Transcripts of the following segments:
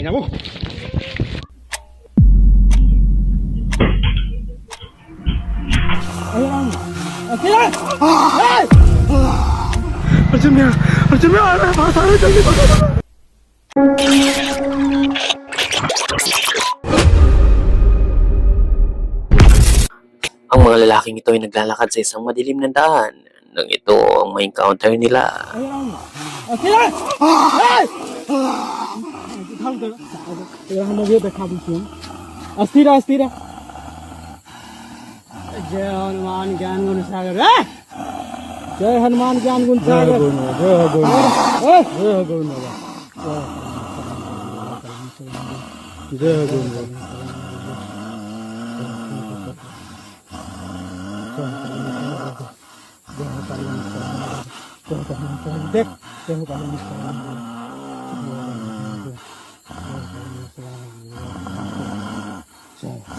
Ina mo. Ayan. Sila! Ay! Arjun Mia! Arjun Mia! Ano? Ang mga lalaking ito ay naglalakad sa isang madilim na daan nang ito ang may encounter nila. Ayan. Sila! Ay! Tham हम ये देखा अस्थिर अस्थिर जय हनुमान ज्ञान गुण सागर जय हनुमान ज्ञान गुण सागर जय गुण गुण देख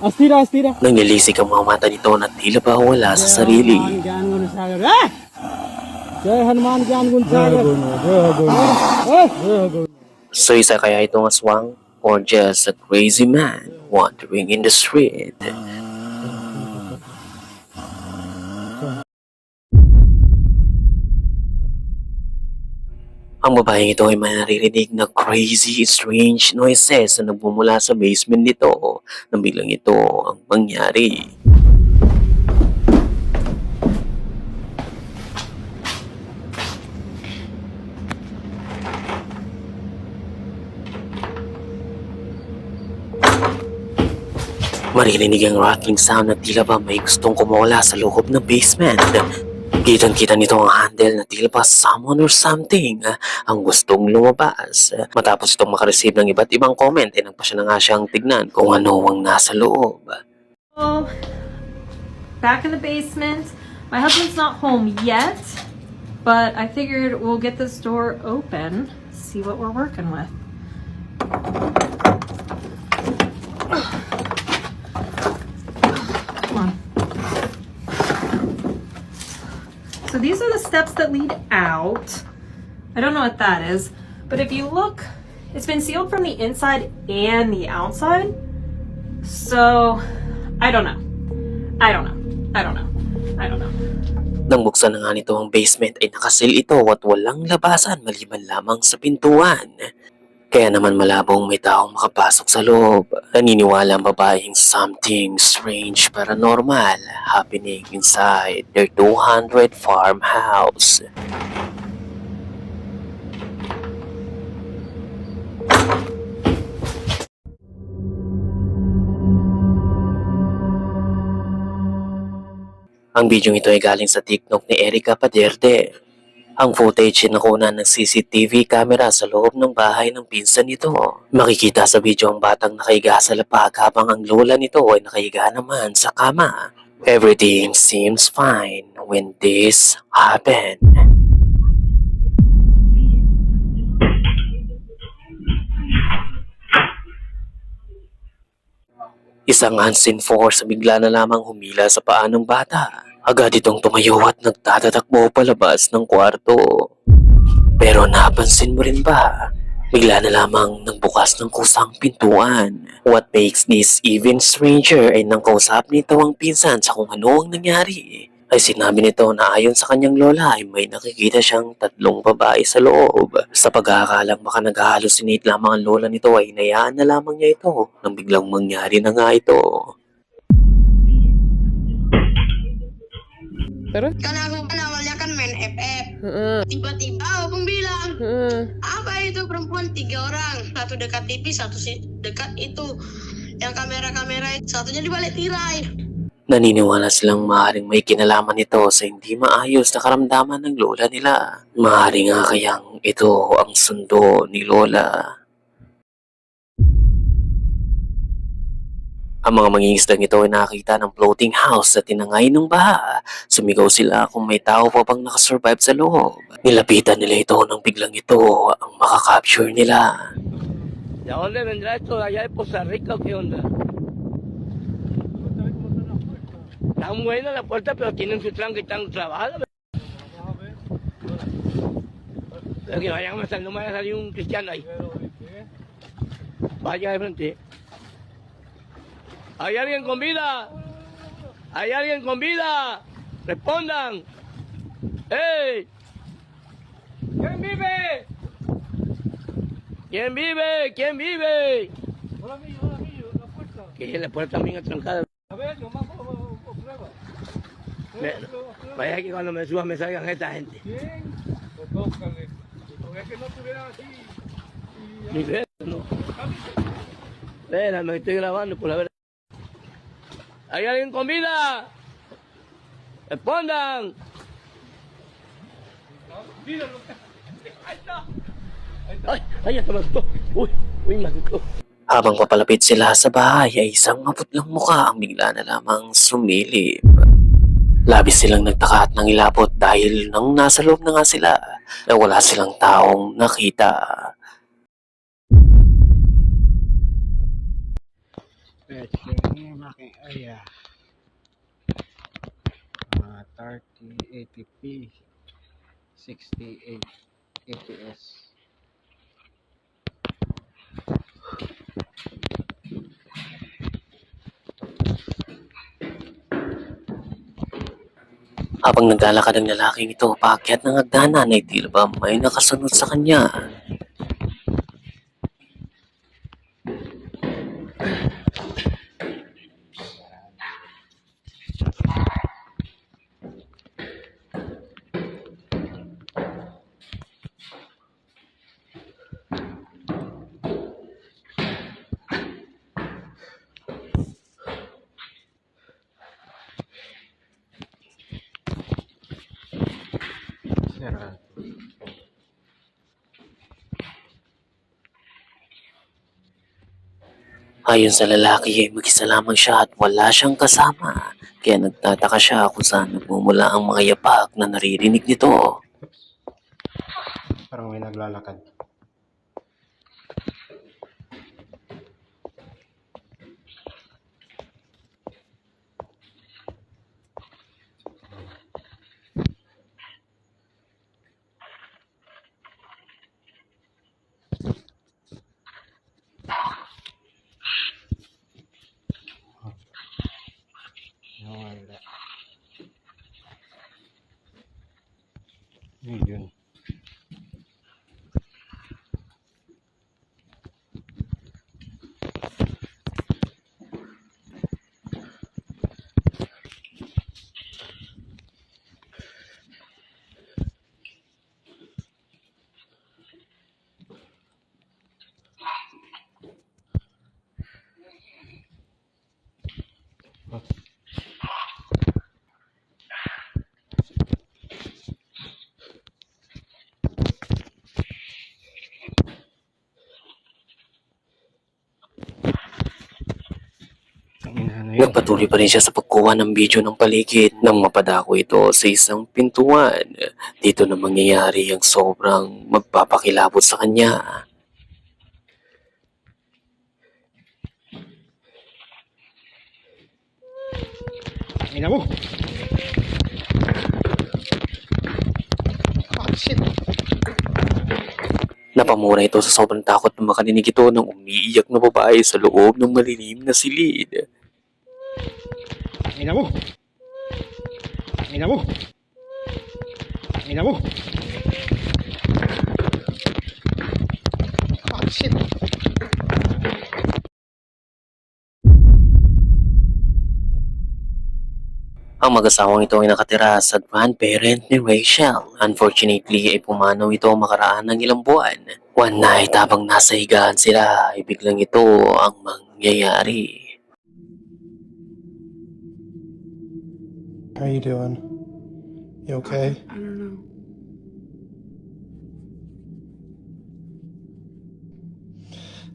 Astira, astira. Nangilisik ang mga mata nito na tila pa wala sa sarili. Ah! Jai Hanuman Gyan Gunsagar. Ah, ah. So isa kaya itong aswang, gorgeous at crazy man wandering in the street. Ang babaeng ito ay may naririnig na crazy, strange noises na nagbumula sa basement nito nang biglang ito ang mangyari. Maririnig ang rattling sound na tila ba may gustong kumawala sa loob ng basement. Kitang-kita nito ang handle na tila ba someone or something ah, ang gustong lumabas. Matapos itong makareceive ng iba't ibang comment, eh nagpa siya na nga siyang tignan kung ano ang nasa loob. Oh, back in the basement. My husband's not home yet, but I figured we'll get this door open, see what we're working with. Come on. So these are the steps that lead out. I don't know what that is, but if you look, it's been sealed from the inside and the outside. So, I don't know. I don't know. I don't know. I don't know. Nang buksan na nga nito ang basement ay nakasil ito at walang labasan maliban lamang sa pintuan. Kaya naman malabong may taong makapasok sa loob. Naniniwala ang babaeng something strange paranormal happening inside their 200 farmhouse. Ang video ito ay galing sa TikTok ni Erika Paderte. Ang footage nakuha ng CCTV camera sa loob ng bahay ng pinsan nito. Makikita sa video ang batang nakahiga sa lapag habang ang lola nito ay nakahiga naman sa kama. Everything seems fine when this happened. Isang unseen force bigla na lamang humila sa paa ng bata. Agad itong tumayo at nagtatatakbo palabas ng kwarto. Pero napansin mo rin ba? Bigla na lamang nagbukas ng kusang pintuan. What makes this even stranger ay nang kausap nito ang pinsan sa kung ano ang nangyari. Ay sinabi nito na ayon sa kanyang lola ay may nakikita siyang tatlong babae sa loob. Sa pagkakalang baka nag-hallucinate lamang ang lola nito ay inayaan na lamang niya ito nang biglang mangyari na nga ito. Kan aku kan awalnya kan main FF. Tiba-tiba abang bilang, apa itu perempuan tiga orang, satu dekat TV, satu si dekat itu yang kamera-kamera, satunya di balik tirai. Naniniwala silang maaaring may kinalaman ito sa hindi maayos na karamdaman ng lola nila. Maaaring nga kayang ito ang sundo ni lola. Ang mga mangingisdang ito ay nakakita ng floating house sa tinangay ng baha. Sumigaw sila kung may tao pa bang nakasurvive sa loob. Nilapitan nila ito nang biglang ito ang makakapture nila. ¿De dónde vendrá esto? ¿De allá de Costa Rica o qué onda? Están buenas las puertas, pero tienen su tranca y están trabajadas. Pero que vayan a salir, no me vaya a salir un cristiano ahí. Vaya de frente. ¿Hay alguien con vida? ¿Hay alguien con vida? Respondan. ¡Ey! ¿Quién vive? ¿Quién vive? ¿Quién vive? Hola, mío, hola, mío, la puerta. Que la puerta también atrancada. A ver, nomás prueba. Vaya que cuando me suba me salgan esta gente. ¿Quién? Pues tócale. Porque es que no estuvieran así. Ni ver, no. Espera, me estoy grabando por la verdad. ¿Hay alguien con vida? Respondan. Ay, ay, hasta me asustó. Uy, uy, asustó. Habang papalapit sila sa bahay ay isang maputlang muka ang bigla na lamang sumilip. Labis silang nagtaka at nangilabot dahil nang nasa loob na nga sila na wala silang taong nakita. See, making area. Uh, 30 80p 68 APS Habang naglalakad ang lalaking ito paakyat ng hagdanan ay tila ba may nakasunod sa kanya. Sarado. Ayon sa lalaki ay mag-isa lamang siya at wala siyang kasama. Kaya nagtataka siya kung saan nagmumula ang mga yapak na naririnig nito. Parang may naglalakad. Yun, yun. Nagpatuloy pa rin siya sa pagkuha ng video ng paligid nang mapadako ito sa isang pintuan. Dito na mangyayari ang sobrang magpapakilabot sa kanya. Mo! Oh, shit! Napamura ito sa sobrang takot na makarinig ito ng umiiyak na babae sa loob ng malilim na silid. Ina mo! Ina mo! Ina mo! Oh, shit! Ang mag-asawang ito ay nakatira sa grandparent ni Rachel. Unfortunately ay pumanaw ito makaraan ng ilang buwan. One night habang nasa higaan sila ay biglang ito ang mangyayari. How are you doing? You okay? I don't know.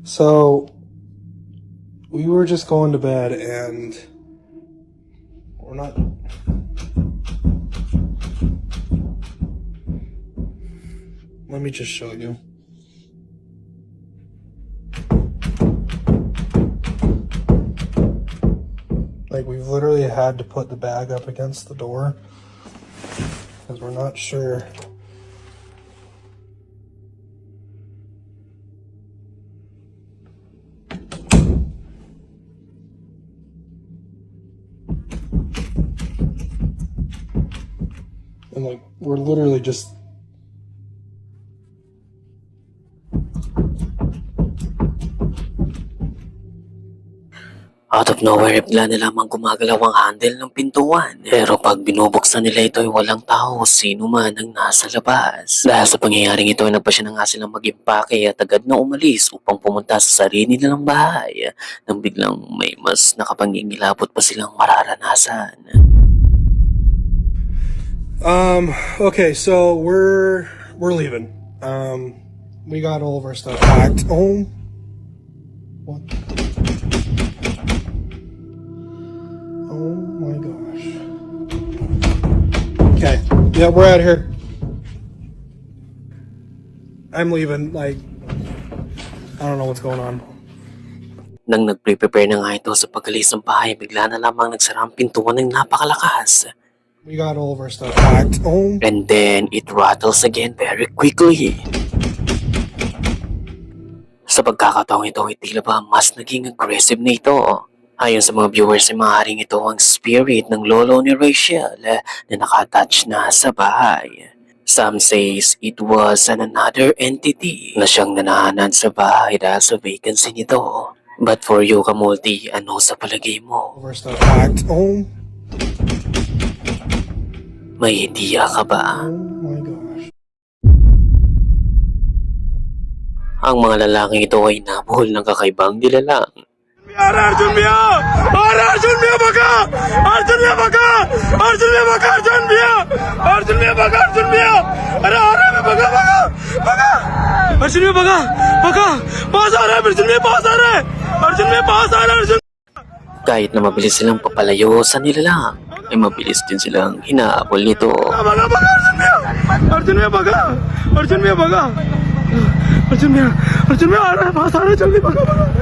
So, we were just going to bed and we're not. Let me just show you. Like, we've literally had to put the bag up against the door because we're not sure. And, like, we're literally just Out of nowhere, bigla na lamang gumagalaw ang handle ng pintuan. Pero pag binubuksan nila ito ay walang tao, sino man ang nasa labas. Dahil sa pangyayaring ito ay nagpa siya na nga silang mag-impake at agad na umalis upang pumunta sa sarili nilang bahay. Nang biglang may mas nakapangingilabot pa silang mararanasan. Um. Okay, so we're we're leaving. Um, we got all of our stuff packed. Oh, what? Oh my gosh. Okay. Yeah, we're out here. I'm leaving. Like, I don't know what's going on. Nang nagpre-prepare na nga ito sa pagalis ng bahay, bigla na lamang nagsara ang pintuan ng napakalakas. We got all of our stuff packed. Oh, And then it rattles again very quickly. Sa pagkakataong ito, ay tila ba mas naging aggressive na ito. Ayon sa mga viewers, ay maaaring ito ang spirit ng lolo ni Rachel eh, na nakatouch na sa bahay. Some says it was an another entity na siyang nanahanan sa bahay dahil sa vacancy nito. But for you, Kamulti, ano sa palagay mo? Oh, May ideya ka ba? oh. Ang mga lalaking ito ay nabuhol ng kakaibang nilalang. अरे अर्जुन भैया अरे अर्जुन भैया बका अर्जुन भैया बका अर्जुन भैया बका अर्जुन भैया अर्जुन भैया बका अर्जुन भैया अरे आ रहा है बका बका बका अर्जुन भैया बका बका पास आ रहा है अर्जुन भैया पास आ रहा है अर्जुन भैया पास आ रहा है Arjun Kahit na mabilis silang papalayo sa nilalang, ay mabilis din silang hinahabol nito. बगा बगा अर्जुन भैया अर्जुन भैया बगा अर्जुन भैया बगा अर्जुन भैया अर्जुन भैया आ रहा है पास आ